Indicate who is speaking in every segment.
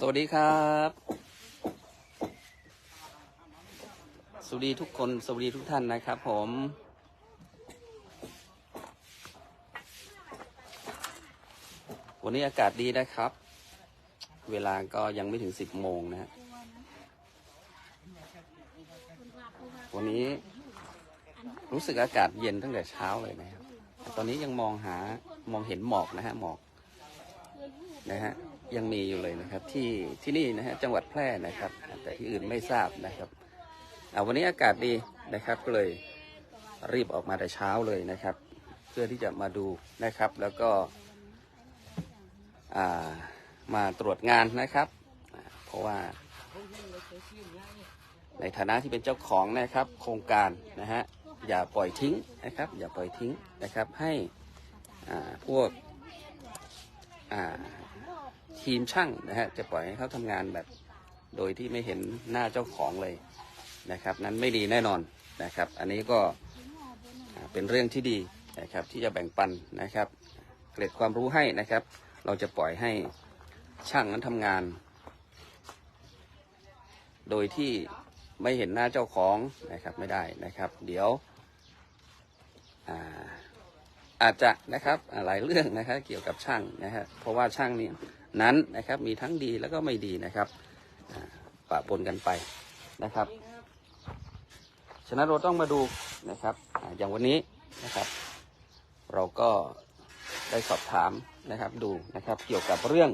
Speaker 1: สวัสดีครับ สวัสดีทุกคน สวัสดีทุกท่านนะครับผม วันนี้อากาศดีนะครับ เวลาก็ยังไม่ถึงสิบโมงนะ วันนี้รู้สึกอากาศเย็นตั้งแต่เช้าเลยนะครับ ตอนนี้ยังมองหามองเห็นหมอกนะฮะหมอกนะฮะ ยังมีอยู่เลยนะครับ ที่ที่นี่นะฮะจังหวัดแพร่นะครับ แต่ที่อื่นไม่ทราบนะครับอ่าวันนี้อากาศดีนะครับก็เลยรีบออกมาแต่เช้าเลยนะครับ เพื่อที่จะมาดูนะครับ แล้วก็ามาตรวจงานนะครับ เพราะว่าในฐานะที่เป็นเจ้าของนะครับ โครงการนะฮะอย่าปล่อยทิ้งนะครับ อย่าปล่อยทิ้งนะครับให้พวกอ่า ทีมช่างนะฮะจะปล่อยให้เขาทำงานแบบ โดยที่ไม่เห็นหน้าเจ้าของเลยนะครับ นั้นไม่ดีแน่นอนนะครับ อันนี้ก็เป็นเรื่องที่ดีนะครับที่จะแบ่งปันนะครับ เกร็ดความรู้ให้นะครับ เราจะปล่อยให้ช่างนั้นทำงาน โดยที่ไม่เห็นหน้าเจ้าของนะครับไม่ได้นะครับ เดี๋ยวอาอาจจะนะครับหลายเรื่องนะครับเกี่ยวกับช่างนะฮะเพราะว่าช่างนี่ นั้นนะครับมีทั้งดีแล้วก็ไม่ดีนะครับปะปนกันไปนะครับ ฉะนั้นเราต้องมาดูนะครับอย่างวันนี้นะครับ เราก็ได้สอบถามนะครับดูนะครับเกี่ยวกับเรื่อง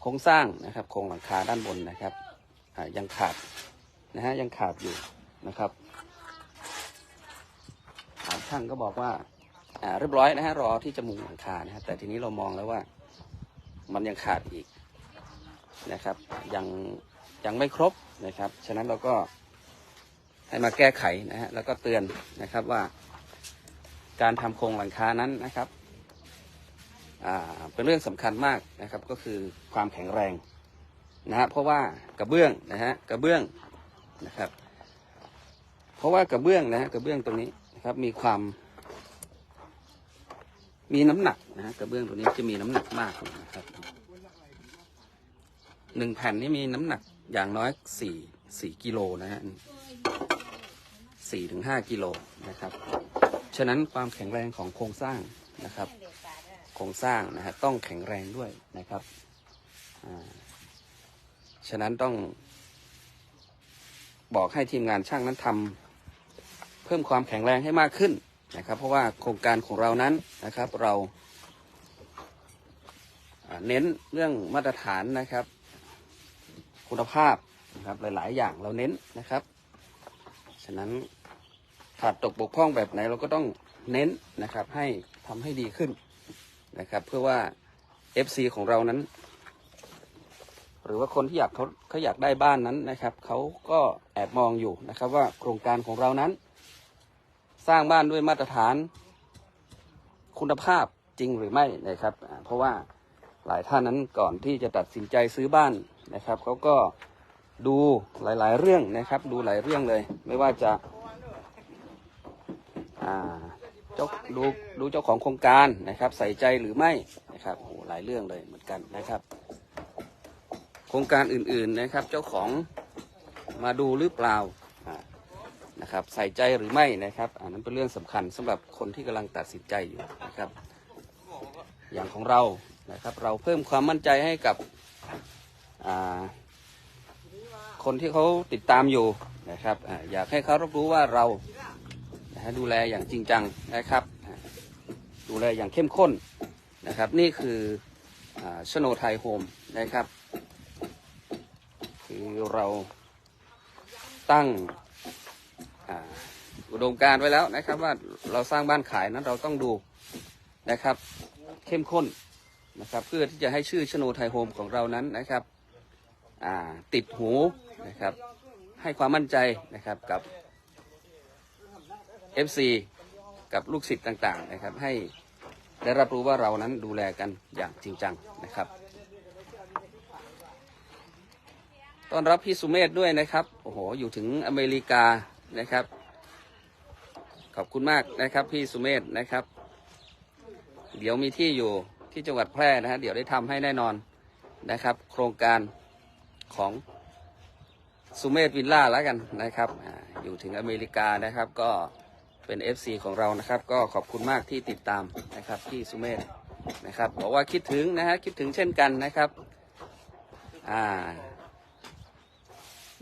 Speaker 1: โครงสร้างนะครับโครงหลังคาด้านบนนะครับยังขาดนะฮะยังขาดอยู่นะครับอ่าช่างก็บอกว่า เรียบร้อยนะฮะรอที่จะมุงหลังคานะฮะแต่ทีนี้เรามองแล้วว่ามันยังขาดอีกนะครับ ยังยังไม่ครบนะครับ ฉะนั้นเราก็ให้มาแก้ไขนะฮะแล้วก็เตือนนะครับว่า การทำโครงหลังคานั้นนะครับเป็นเรื่องสำคัญมากนะครับ ก็คือความแข็งแรงนะฮะเพราะว่ากระเบื้องนะฮะกระเบื้องนะครับ เพราะว่ากระเบื้องนะฮะกระเบื้องตรงนี้นะครับมีความ มีน้ำหนักนะฮะกระเบื้องตัวนี้จะมีน้ำหนักมากนะครับหนึ่งแผ่นนี่มีน้ำหนักอย่างน้อยสี่สี่กิโลนะฮะสี่ถึงห้ากิโลนะครับ ฉะนั้นความแข็งแรงของโครงสร้างนะครับ โครงสร้างนะฮะต้องแข็งแรงด้วยนะครับฉะนั้นต้อง บอกให้ทีมงานช่างนั้นทำเพิ่มความแข็งแรงให้มากขึ้น นะครับ เพราะว่าโครงการของเรานั้นนะครับเราเน้นเรื่องมาตรฐานนะครับ คุณภาพนะครับหลาย ๆ อย่างเราเน้นนะครับ ฉะนั้นขาดตกบกพร่องแบบไหนเราก็ต้องเน้นนะครับให้ทำให้ดีขึ้นนะครับ เพื่อว่า FC ของเรานั้น หรือว่าคนที่อยากเขาเขาอยากได้บ้านนั้นนะครับเขาก็แอบมองอยู่นะครับ ว่าโครงการของเรานั้น สร้างบ้านด้วยมาตรฐานคุณภาพจริงหรือไม่นะครับ เพราะว่าหลายท่านนั้นก่อนที่จะตัดสินใจซื้อบ้านนะครับเขาก็ดูหลาย ๆ เรื่องนะครับ ดูหลายเรื่องเลย ไม่ว่าจะเจ้าดูดูเจ้าของโครงการนะครับ ใส่ใจหรือไม่นะครับโอ้หลายเรื่องเลยเหมือนกันนะครับ โครงการอื่น ๆนะครับ เจ้าของมาดูหรือเปล่า นะครับใส่ใจหรือไม่นะครับอันนั้นเป็นเรื่องสำคัญสำหรับคนที่กำลังตัดสินใจอยู่นะครับ อย่างของเรานะครับ เราเพิ่มความมั่นใจให้กับคนที่เขาติดตามอยู่นะครับออยากให้เขารับรู้ว่าเราดูแลอย่างจริงจังนะครับ ดูแลอย่างเข้มข้นนะครับ นี่คือชโนไทยโฮมนะครับ คือเราตั้ง อุดมการไว้แล้วนะครับ ว่าเราสร้างบ้านขายนั้นเราต้องดูนะครับ เข้มข้นนะครับ เพื่อที่จะให้ชื่อชโนไทยโฮมของเรานั้นนะครับติดหูนะครับ ให้ความมั่นใจนะครับกับ FC กับลูกศิษย์ต่างๆนะครับ ให้ได้รับรู้ว่าเรานั้นดูแลกันอย่างจริงจังนะครับต้อนรับพี่สุเมธด้วยนะครับ โอ้โห อยู่ถึงอเมริกานะครับ ขอบคุณมากนะครับ พี่สุเมธนะครับ เดี๋ยวมีที่อยู่ที่จังหวัดแพร่นะฮะเดี๋ยวได้ทำให้แน่นอนนะครับ โครงการของสุเมธวิลล่าแล้วกันนะครับอยู่ถึงอเมริกานะครับ ก็เป็น FC ของเรานะครับ ก็ขอบคุณมากที่ติดตามนะครับที่สุเมธนะครับบอกว่าคิดถึงนะฮะคิดถึงเช่นกันนะครับ อ่า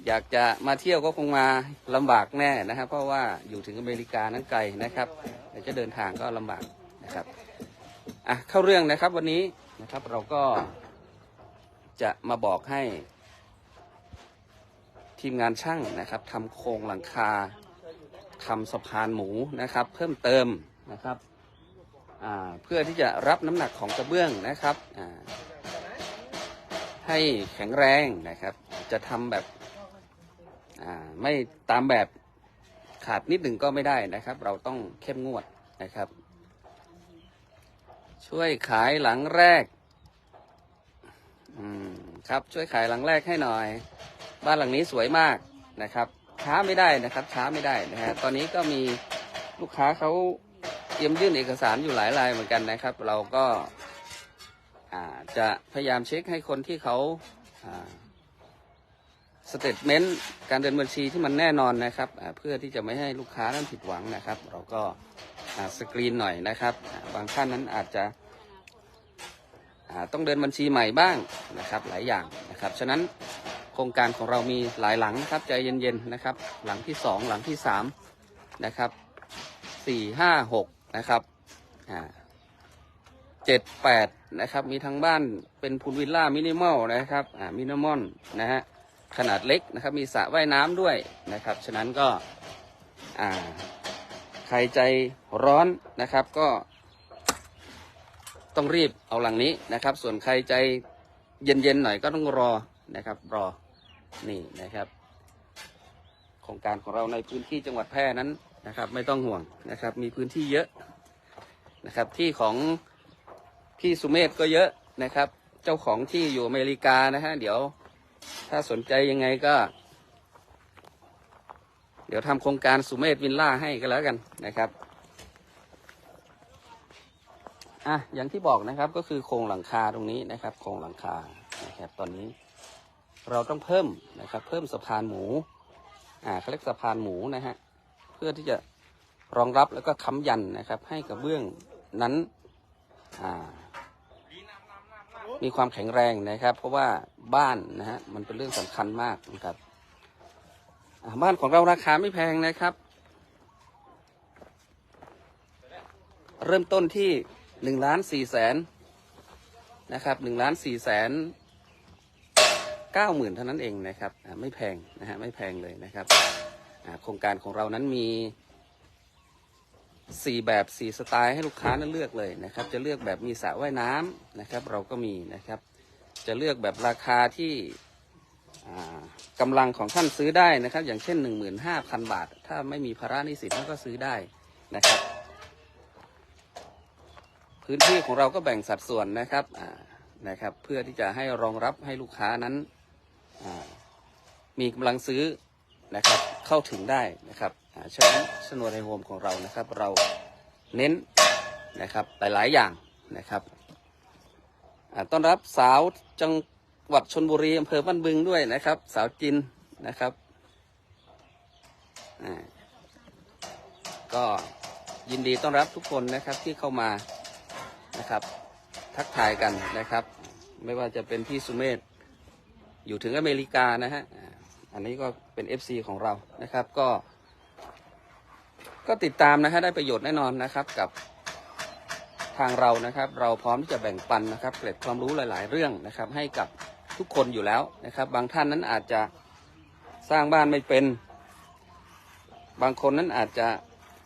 Speaker 1: อยากจะมาเที่ยวก็คงมาลำบากแน่นะครับ เพราะว่าอยู่ถึงอเมริกานั้นไกลนะครับเดี๋ยวจะเดินทางก็ลำบากนะครับอะเข้าเรื่องนะครับวันนี้นะครับเราก็จะมาบอกให้ ทีมงานช่างนะครับทำโครงหลังคาทำสะพานหมูนะครับ เพิ่มเติมนะครับอ่าเพื่อที่จะรับน้ำหนักของกระเบื้องนะครับอ่าให้แข็งแรงนะครับ จะทำแบบ ไม่ตามแบบขาดนิดหนึ่งก็ไม่ได้นะครับ เราต้องเข้มงวดนะครับ ช่วยขายหลังแรกครับช่วยขายหลังแรกให้หน่อย บ้านหลังนี้สวยมากนะครับ ช้าไม่ได้นะครับ ช้าไม่ได้นะฮะตอนนี้ก็มีลูกค้าเขาเตรียมยื่นเอกสารอยู่หลายรายเหมือนกันนะครับ เราก็าจะพยายามเช็คให้คนที่เขา สเตทเมนต์การเดินบัญชีที่มันแน่นอนนะครับเพื่อที่จะไม่ให้ลูกค้านั้นผิดหวังนะครับ เราก็สกรีนหน่อยนะครับ บางท่านนั้นอาจจะต้องเดินบัญชีใหม่บ้างนะครับหลายอย่างนะครับ ฉะนั้นโครงการของเรามีหลายหลังนะครับใจเย็นๆนะครับ หลังที่สองหลังที่สามนะครับสี่ห้าหกนะครับเจ็ดแปดนะครับมีทั้งบ้านเป็นพูลวิลล่ามินิมอลนะครับมินิมอลนะฮะ ขนาดเล็กนะครับ มีสระว่ายน้ำด้วยนะครับ ฉะนั้นก็ใครใจร้อนนะครับ ก็ต้องรีบเอาหลังนี้นะครับ ส่วนใครใจเย็นๆหน่อยก็ต้องรอนะครับรอนี่นะครับโครงการของเราในพื้นที่จังหวัดแพร่นั้นนะครับ ไม่ต้องห่วงนะครับ มีพื้นที่เยอะนะครับ ที่ของพี่สุเมธก็เยอะนะครับ เจ้าของที่อยู่อเมริกานะฮะเดี๋ยว ถ้าสนใจยังไงก็ เดี๋ยวทำโครงการสุเมธวินล่าให้ก็แล้วกันนะครับอะอย่างที่บอกนะครับก็คือโครงหลังคาตรงนี้นะครับ โครงหลังคานะครับตอนนี้ เราต้องเพิ่มนะครับ เพิ่มสะพานหมูอ่าเขาเรียกสะพานหมูนะฮะเพื่อที่จะรองรับแล้วก็ค้ำยันนะครับ ให้กระเบื้องนั้นอ่ามีความแข็งแรงนะครับ เพราะว่า บ้านนะฮะมันเป็นเรื่องสำคัญมากนะครับบ้านของเราราคาไม่แพงนะครับ เริ่มต้นที่หนึ่งล้านสี่แสนนะครับหนึ่งล้านสี่แสนเก้าหมื่นเท่านั้นเองนะครับไม่แพงนะฮะไม่แพงเลยนะครับโครงการของเรานั้นมีสี่แบบสี่สไตล์ให้ลูกค้านั้นเลือกเลยนะครับ จะเลือกแบบมีสระว่ายน้ำนะครับ เราก็มีนะครับ จะเลือกแบบราคาที่กำลังของท่านซื้อได้นะครับ อย่างเช่น 15,000 บาท ถ้าไม่มีภาระนี้สินท่านก็ซื้อได้นะครับ พื้นที่ของเราก็แบ่งสัดส่วนนะครับนะครับ เพื่อที่จะให้รองรับให้ลูกค้านั้นมีกำลังซื้อนะครับเข้าถึงได้นะครับอ่าฉะนั้นสนวนในโฮมของเรานะครับ เราเน้นนะครับหลายๆอย่างนะครับ ต้อนรับสาวจังหวัดชนบุรีอำเภอบ้านบึงด้วยนะครับ สาวจินนะครับก็ยินดีต้อนรับทุกคนนะครับที่เข้ามานะครับ ทักทายกันนะครับ ไม่ว่าจะเป็นพี่สุเมธอยู่ถึงอเมริกานะฮะอันนี้ก็เป็น FC ของเรานะครับก็ ก็ติดตามนะฮะได้ประโยชน์แน่นอนนะครับกับ ทางเรานะครับเราพร้อมที่จะแบ่งปันนะครับเกร็ดความรู้หลาย ๆ เรื่องนะครับให้กับทุกคนอยู่แล้วนะครับ บางท่านนั้นอาจจะสร้างบ้านไม่เป็น บางคนนั้นอาจจะ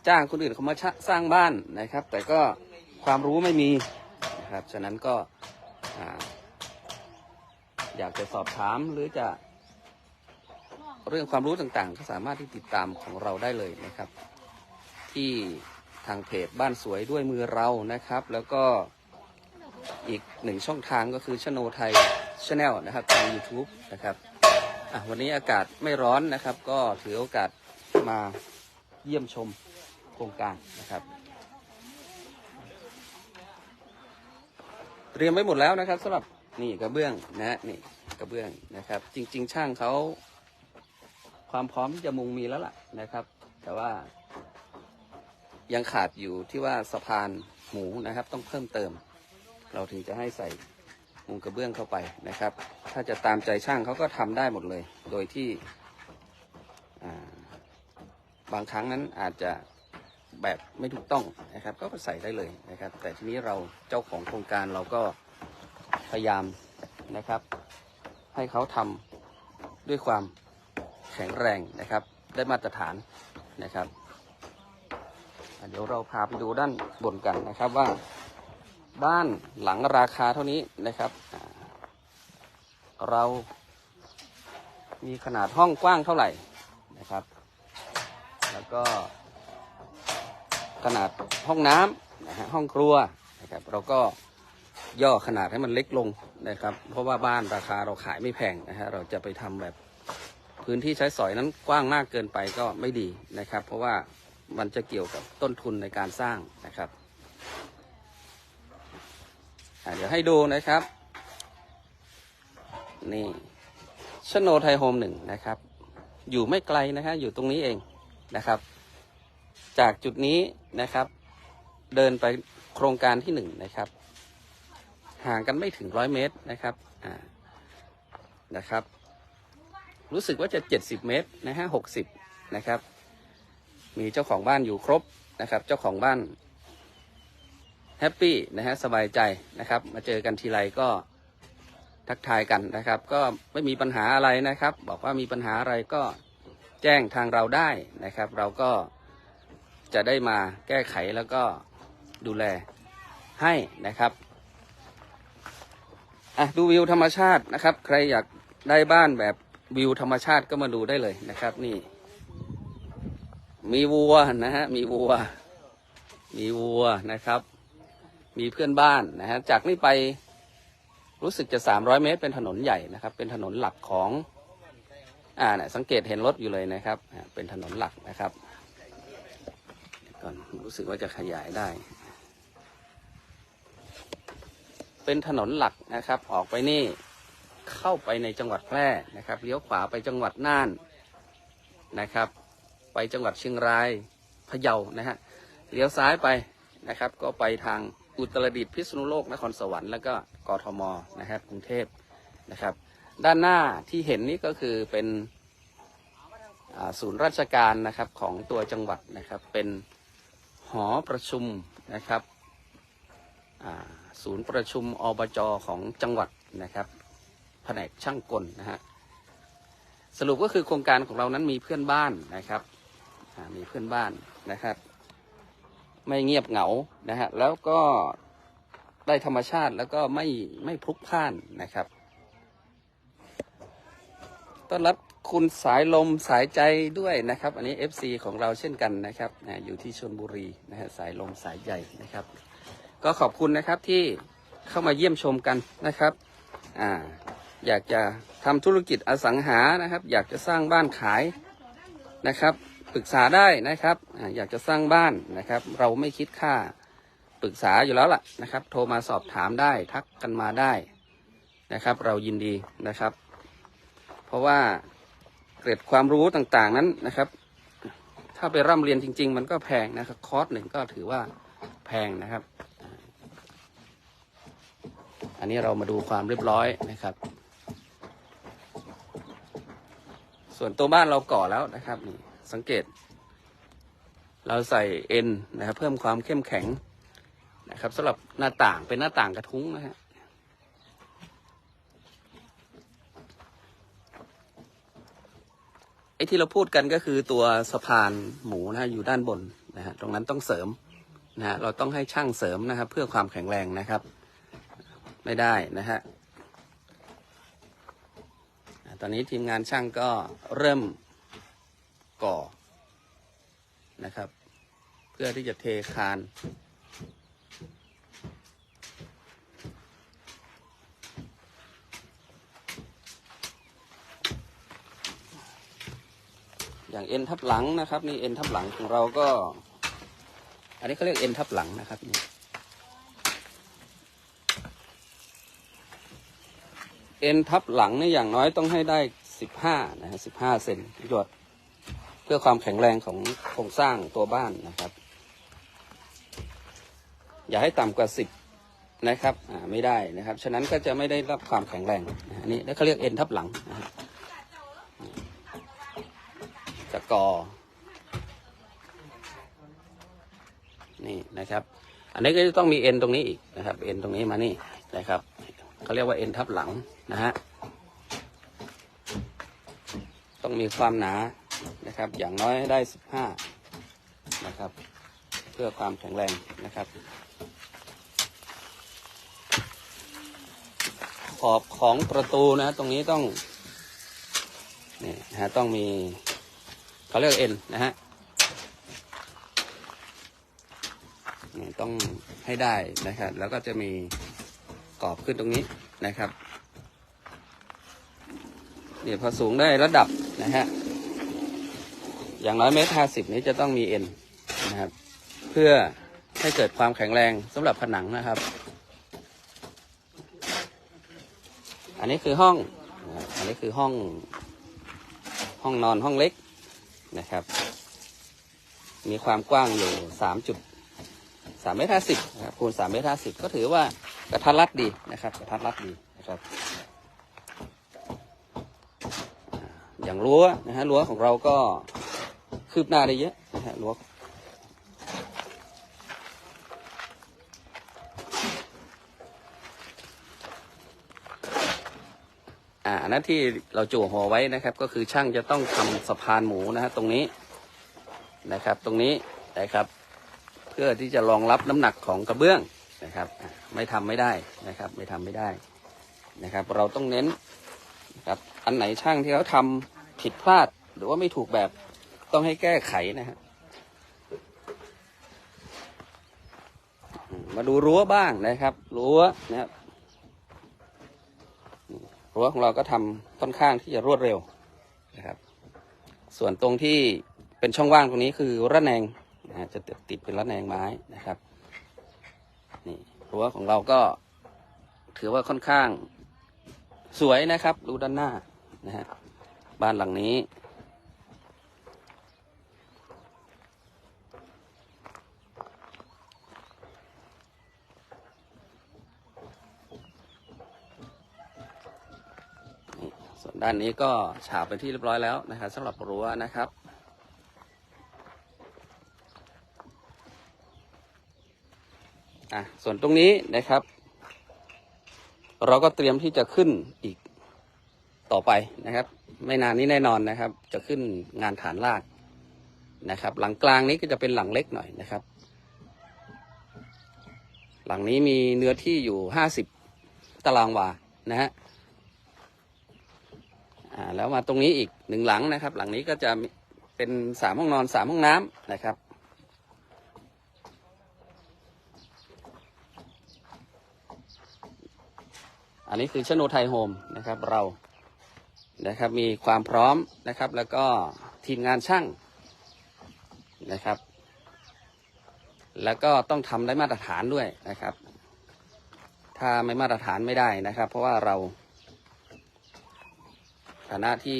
Speaker 1: จ้างคนอื่นเขามาสร้างบ้านนะครับ แต่ก็ความรู้ไม่มีนะครับฉะนั้นก็อ่าอยากจะสอบถามหรือจะ เรื่องความรู้ต่างๆ ก็สามารถที่ติดตามของเราได้เลยนะครับ ที่ ทางเพจบ้านสวยด้วยมือเรานะครับ แล้วก็อีกหนึ่งช่องทางก็คือชโนไทยชาแนลนะครับทาง YouTube นะครับวันนี้อากาศไม่ร้อนนะครับ ก็ถือโอกาสมาเยี่ยมชมโครงการนะครับ เตรียมไว้หมดแล้วนะครับสำหรับนี่กระเบื้องนะนี่กระเบื้องนะครับ จริง ๆ ช่างเขาความพร้อมที่จะมุงมีแล้วล่ะนะครับ แต่ว่า ยังขาดอยู่ที่ว่าสะพานหมูนะครับ ต้องเพิ่มเติม เราถึงจะให้ใส่มุงกระเบื้องเข้าไปนะครับ ถ้าจะตามใจช่างเขาก็ทำได้หมดเลย โดยที่าบางครั้งนั้นอาจจะแบบไม่ถูกต้องนะครับ ก็ใส่ได้เลยนะครับ แต่ทีนี้เราเจ้าของโครงการเราก็พยายามนะครับ ให้เขาทำด้วยความแข็งแรงนะครับ ได้มาตรฐานนะครับ เดี๋ยวเราพาไปดูด้านบนกันนะครับว่า บ้านหลังราคาเท่านี้นะครับเรามีขนาดห้องกว้างเท่าไหร่นะครับ แล้วก็ ขนาดห้องน้ำนะฮะห้องครัวนะครับ เราก็ย่อขนาดให้มันเล็กลงนะครับ เพราะว่าบ้านราคาเราขายไม่แพงนะฮะเราจะไปทำแบบพื้นที่ใช้สอยนั้นกว้างมากเกินไปก็ไม่ดีนะครับ เพราะว่า มันจะเกี่ยวกับต้นทุนในการสร้างนะครับเดี๋ยวให้ดูนะครับ นี่ชโนไทยโฮมหนึ่งนะครับ อยู่ไม่ไกลนะฮะอยู่ตรงนี้เองนะครับ จากจุดนี้นะครับ เดินไปโครงการที่หนึ่งนะครับ ห่างกันไม่ถึงร้อยเมตรนะครับอ่านะครับ รู้สึกว่าจะเจ็ดสิบเมตรนะฮะหกสิบนะครับ มีเจ้าของบ้านอยู่ครบนะครับ เจ้าของบ้านแฮปปี้นะฮะสบายใจนะครับ มาเจอกันทีไรก็ทักทายกันนะครับ ก็ไม่มีปัญหาอะไรนะครับ บอกว่ามีปัญหาอะไรก็แจ้งทางเราได้นะครับ เราก็จะได้มาแก้ไขแล้วก็ดูแลให้นะครับอะดูวิวธรรมชาตินะครับ ใครอยากได้บ้านแบบวิวธรรมชาติก็มาดูได้เลยนะครับ นี่ มีวัวนะฮะ มีวัว มีวัวนะครับ มีเพื่อนบ้านนะฮะ จากนี้ไปรู้สึกจะสามร้อยเมตรเป็นถนนใหญ่นะครับ เป็นถนนหลักของ อ่าเนี่ยสังเกตเห็นรถอยู่เลยนะครับ เป็นถนนหลักนะครับก่อนรู้สึกว่าจะขยายได้ เป็นถนนหลักนะครับ ออกไปนี่เข้าไปในจังหวัดแพร่นะครับ เลี้ยวขวาไปจังหวัดน่านนะครับ ไปจังหวัดเชียงรายพะเยานะฮะเลี้ยวซ้ายไปนะครับ ก็ไปทางอุตรดิตถ์พิษณุโลกนครสวรรค์แล้วก็กทมนะครับกรุงเทพนะครับ ด้านหน้าที่เห็นนี่ก็คือเป็นศูนย์ราชการนะครับของตัวจังหวัดนะครับ เป็นหอประชุมนะครับศูนย์ประชุมอบจของจังหวัดนะครับแผนกช่างกลนะฮะสรุปก็คือโครงการของเรานั้นมีเพื่อนบ้านนะครับ มีเพื่อนบ้านนะครับ ไม่เงียบเหงานะฮะแล้วก็ได้ธรรมชาติแล้วก็ไม่ไม่พลุกพล่านนะครับต้อนรับคุณสายลมสายใจด้วยนะครับ อันนี้ FC ของเราเช่นกันนะครับอยู่ที่ชนบุรีนะฮะสายลมสายใหญ่นะครับ ก็ขอบคุณนะครับที่เข้ามาเยี่ยมชมกันนะครับอ่าอยากจะทำธุรกิจอสังหานะครับ อยากจะสร้างบ้านขายนะครับ ปรึกษาได้นะครับอยากจะสร้างบ้านนะครับ เราไม่คิดค่าปรึกษาอยู่แล้วล่ะนะครับ โทรมาสอบถามได้ทักกันมาได้นะครับ เรายินดีนะครับ เพราะว่าเกร็ดความรู้ต่างๆนั้นนะครับ ถ้าไปร่ำเรียนจริง ๆ มันก็แพงนะครับ คอร์สหนึ่งก็ถือว่าแพงนะครับ อันนี้เรามาดูความเรียบร้อยนะครับ ส่วนตัวบ้านเราก่อแล้วนะครับนี่ สังเกต เราใส่เอ็นนะครับเพิ่มความเข้มแข็งนะครับสำหรับหน้าต่างเป็นหน้าต่างกระทุ้งนะฮะไอ้ที่เราพูดกันก็คือตัวสะพานหมูนะฮะอยู่ด้านบนนะฮะตรงนั้นต้องเสริมนะฮะเราต้องให้ช่างเสริมนะครับ เพื่อความแข็งแรงนะครับ ไม่ได้นะฮะตอนนี้ทีมงานช่างก็เริ่ม ก่อนะครับ เพื่อที่จะเทคาน อย่างเอ็นทับหลังนะครับ นี่เอ็นทับหลังของเราก็ อันนี้เขาเรียกเอ็นทับหลังนะครับนี่เอ็นทับหลังนี่อย่างน้อยต้องให้ได้สิบห้านะฮะสิบห้าเซนหยด พื่อความแข็งแรงของโครงสร้างตัวบ้านนะครับ อย่าให้ต่ำกว่าสิบนะครับอ่าไม่ได้นะครับ ฉะนั้นก็จะไม่ได้รับความแข็งแรงนะฮะนี่แล้วเขาเรียกเอ็นทับหลังนะฮะจะกอนี่นะครับ อันนี้ก็จะต้องมีเอ็นตรงนี้อีกนะครับ เอ็นตรงนี้มานี่นะครับเขาเรียกว่าเอ็นทับหลังนะฮะ ต้องมีความหนา นะครับ อย่างน้อยให้ได้สิบห้านะครับ เพื่อความแข็งแรงนะครับ ขอบของประตูนะตรงนี้ต้องนี่นะฮะต้องมีเขาเรียกเอ็นนะฮะนี่ต้องให้ได้นะครับ แล้วก็จะมีกรอบขึ้นตรงนี้นะครับเนี่ยพอสูงได้ระดับนะฮะ อย่างน้อยเมตรห้าสิบนี้จะต้องมีเอ็นนะครับ เพื่อให้เกิดความแข็งแรงสำหรับผนังนะครับ อันนี้คือห้อง อันนี้คือห้องห้องนอนห้องเล็กนะครับ มีความกว้างอยู่สามจุดสามเมตรห้าสิบนะครับคูณสามเมตรห้าสิบก็ถือว่ากระทัดรัดดีนะครับกระทัดรัดดีนะครับ อย่างรั้วนะฮะรั้วของเราก็ คืบหน้าได้เยอะนะฮะรั้วอ่าอันนั้นที่เราจั่วหัวไว้นะครับ ก็คือช่างจะต้องทำสะพานหมูนะฮะตรงนี้นะครับ ตรงนี้นะครับ เพื่อที่จะรองรับน้ำหนักของกระเบื้องนะครับ ไม่ทำไม่ได้นะครับ ไม่ทำไม่ได้นะครับ เราต้องเน้นนะครับอันไหนช่างที่เขาทำผิดพลาด หรือว่าไม่ถูกแบบ ต้องให้แก้ไขนะฮะมาดูรั้วบ้างนะครับ รั้วนะครับรั้วของเราก็ทำค่อนข้างที่จะรวดเร็วนะครับ ส่วนตรงที่เป็นช่องว่างตรงนี้คือระแนงนะฮะจะติดเป็นระแนงไม้นะครับนี่รั้วของเราก็ถือว่าค่อนข้างสวยนะครับ ดูด้านหน้านะฮะบ้านหลังนี้ ด้านนี้ก็ฉาบเป็นที่เรียบร้อยแล้วนะครับสำหรับรั้วนะครับ อะส่วนตรงนี้นะครับ เราก็เตรียมที่จะขึ้นอีกต่อไปนะครับ ไม่นานนี้แน่นอนนะครับ จะขึ้นงานฐานรากนะครับ หลังกลางนี้ก็จะเป็นหลังเล็กหน่อยนะครับ หลังนี้มีเนื้อที่อยู่ห้าสิบตารางวานะฮะ อ่าแล้วมาตรงนี้อีกหนึ่งหลังนะครับ หลังนี้ก็จะเป็นสามห้องนอนสามห้องน้ำนะครับ อันนี้คือชโนไทยโฮมนะครับเรานะครับมีความพร้อมนะครับ แล้วก็ทีมงานช่างนะครับ แล้วก็ต้องทำได้มาตรฐานด้วยนะครับ ถ้าไม่มาตรฐานไม่ได้นะครับ เพราะว่าเรา ฐานะที่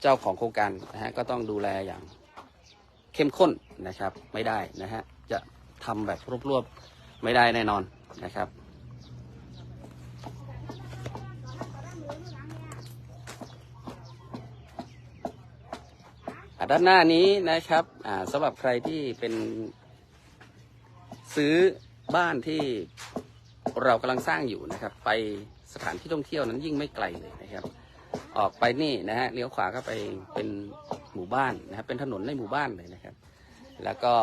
Speaker 1: เจ้าของโครงการนะฮะก็ต้องดูแลอย่างเข้มข้นนะครับ ไม่ได้นะฮะจะทำแบบรวบๆไม่ได้แน่นอนนะครับด้านหน้านี้นะครับสำหรับใครที่เป็นซื้อบ้านที่เรากำลังสร้างอยู่นะครับ ไป สถานที่ท่องเที่ยวนั้นยิ่งไม่ไกลเลยนะครับ ออกไปนี่นะฮะเลี้ยวขวาก็ไปเป็นหมู่บ้านนะครับเป็นถนนในหมู่บ้านเลยนะครับ แล้วก็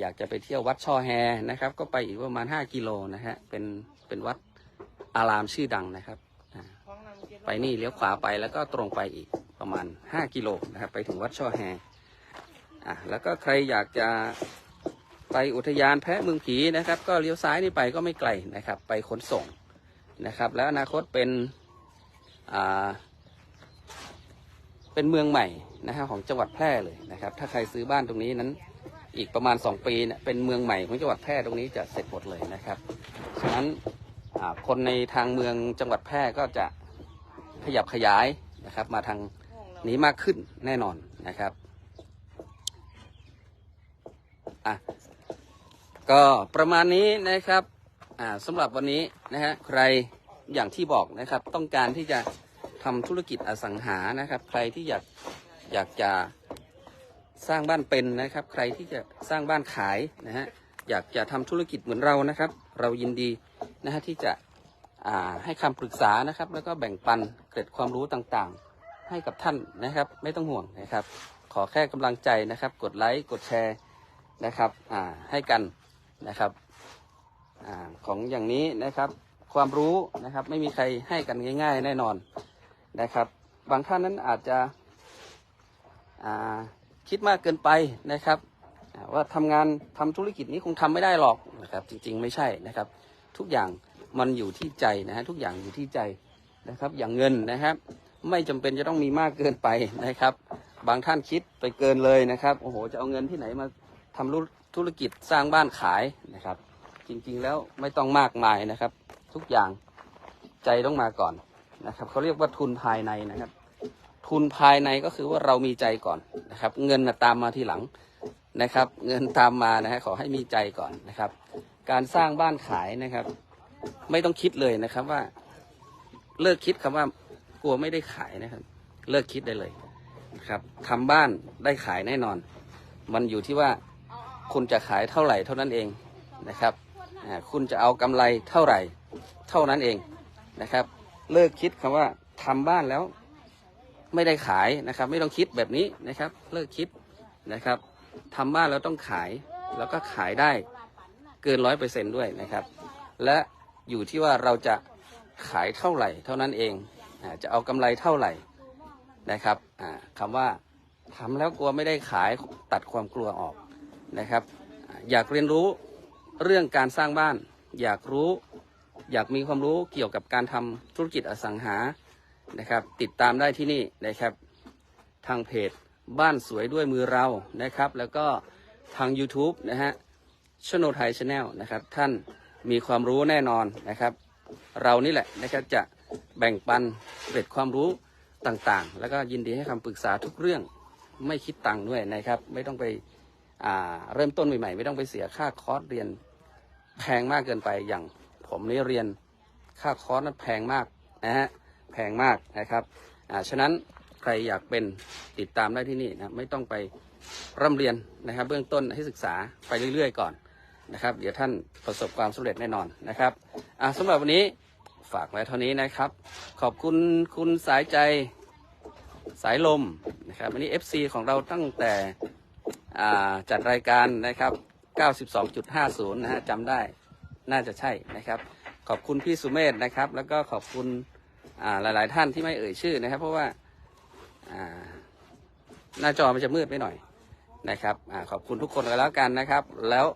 Speaker 1: อยากจะไปเที่ยววัดช่อแฮนะครับ ก็ไปอีกประมาณ 5 กิโลนะฮะเป็นเป็นวัดอารามชื่อดังนะครับไปนี่เลี้ยวขวาไปแล้วก็ตรงไปอีกประมาณ 5 กิโลนะครับ ไปถึงวัดช่อแฮอะแล้วก็ใครอยากจะไปอุทยานแพะเมืองผีนะครับ ก็เลี้ยวซ้ายนี่ไปก็ไม่ไกลนะครับ ไปขนส่ง นะครับ แล้วอนาคตเป็นเป็นเมืองใหม่นะครับของจังหวัดแพร่เลยนะครับ ถ้าใครซื้อบ้านตรงนี้นั้น อีกประมาณ 2 ปีเนี่ยเป็นเมืองใหม่ของจังหวัดแพร่ตรงนี้จะเสร็จหมดเลยนะครับฉะนั้นคนในทางเมืองจังหวัดแพร่ก็จะขยับขยายนะครับ มาทางนี้มากขึ้นแน่นอนนะครับอะก็ประมาณนี้นะครับ อ่าสำหรับวันนี้นะฮะใครอย่างที่บอกนะครับ ต้องการที่จะทำธุรกิจอสังหานะครับ ใครที่อยากอยากจะสร้างบ้านเป็นนะครับ ใครที่จะสร้างบ้านขายนะฮะอยากจะทำธุรกิจเหมือนเรานะครับ เรายินดีนะฮะที่จะให้คำปรึกษานะครับ แล้วก็แบ่งปันเกร็ดความรู้ต่างๆ ให้กับท่านนะครับ ไม่ต้องห่วงนะครับ ขอแค่กำลังใจนะครับ กดไลค์กดแชร์นะครับให้กันนะครับ อของอย่างนี้นะครับ ความรู้นะครับไม่มีใครให้กันง่าย ๆ แน่นอนนะครับ บางท่านนั้นอาจจะคิดมากเกินไปนะครับอ่าว่าทำงานทำธุรกิจนี้คงทำไม่ได้หรอกนะครับ จริงๆไม่ใช่นะครับ ทุกอย่างมันอยู่ที่ใจนะฮะทุกอย่างอยู่ที่ใจนะครับ อย่างเงินนะครับ ไม่จำเป็นจะต้องมีมากเกินไปนะครับ บางท่านคิดไปเกินเลยนะครับโอ้โหจะเอาเงินที่ไหนมาทำธุรกิจสร้างบ้านขายนะครับ จริงๆแล้วไม่ต้องมากมายนะครับ ทุกอย่างใจต้องมาก่อนนะครับเขาเรียกว่าทุนภายในนะครับ ทุนภายในก็คือว่าเรามีใจก่อนนะครับ เงินตามมาทีหลังนะครับ เงินตามมานะฮะขอให้มีใจก่อนนะครับ การสร้างบ้านขายนะครับ ไม่ต้องคิดเลยนะครับว่า เลิกคิดคำว่ากลัวไม่ได้ขายนะครับ เลิกคิดได้เลยนะครับทำบ้านได้ขายแน่นอน มันอยู่ที่ว่าคุณจะขายเท่าไหร่เท่านั้นเองนะครับ คุณจะเอากำไรเท่าไหร่ เท่านั้นเองนะครับ เลิกคิดคำว่าทำบ้านแล้วไม่ได้ขายนะครับ ไม่ต้องคิดแบบนี้นะครับ เลิกคิดนะครับทำบ้านแล้วต้องขายแล้วก็ขายได้เกินร้อยเปอร์เซนด้วยนะครับ และอยู่ที่ว่าเราจะขายเท่าไหร่ เท่านั้นเองจะเอากำไรเท่าไหร่นะครับอ่าคำว่าทำแล้วกลัวไม่ได้ขายตัดความกลัวออกนะครับ อยากเรียนรู้ เรื่องการสร้างบ้าน อยากรู้ อยากมีความรู้เกี่ยวกับการทำธุรกิจอสังหานะครับ ติดตามได้ที่นี่นะครับ ทางเพจบ้านสวยด้วยมือเรานะครับ แล้วก็ทาง YouTube นะฮะชโนไทยชาแนลนะครับ ท่านมีความรู้แน่นอนนะครับ เรานี่แหละนะครับจะแบ่งปันเกร็ดความรู้ต่างๆ แล้วก็ยินดีให้คำปรึกษาทุกเรื่องไม่คิดตังค์ด้วยนะครับ ไม่ต้องไปเริ่มต้นใหม่ๆ ไม่ต้องไปเสียค่าคอร์สเรียน แพงมากเกินไปอย่างผมนี่เรียนค่าคอร์สนั้นแพงมากนะฮะแพงมากนะครับอ่าฉะนั้นใครอยากเป็นติดตามได้ที่นี่นะไม่ต้องไปร่ำเรียนนะครับ เบื้องต้นให้ศึกษาไปเรื่อยๆก่อนนะครับ เดี๋ยวท่านประสบความสำเร็จแน่นอนนะครับอะสำหรับวันนี้ฝากไว้เท่านี้นะครับ ขอบคุณคุณสายใจสายลมนะครับวันนี้ FC ของเราตั้งแต่อ่าจัดรายการนะครับ 92.50 นะฮะจำได้น่าจะใช่นะครับ ขอบคุณพี่สุเมธนะครับ แล้วก็ขอบคุณหลาย ๆ ท่านที่ไม่เอ่ยชื่อนะครับ เพราะว่าหน้าจอมันจะมืดไปหน่อยนะครับอขอบคุณทุกคนกันแล้วกันนะครับ แล้ว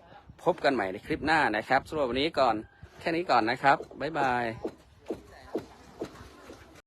Speaker 1: พบกันใหม่ในคลิปหน้านะครับสำหรับวันนี้ก่อนแค่นี้ก่อนนะครับ บ๊ายบาย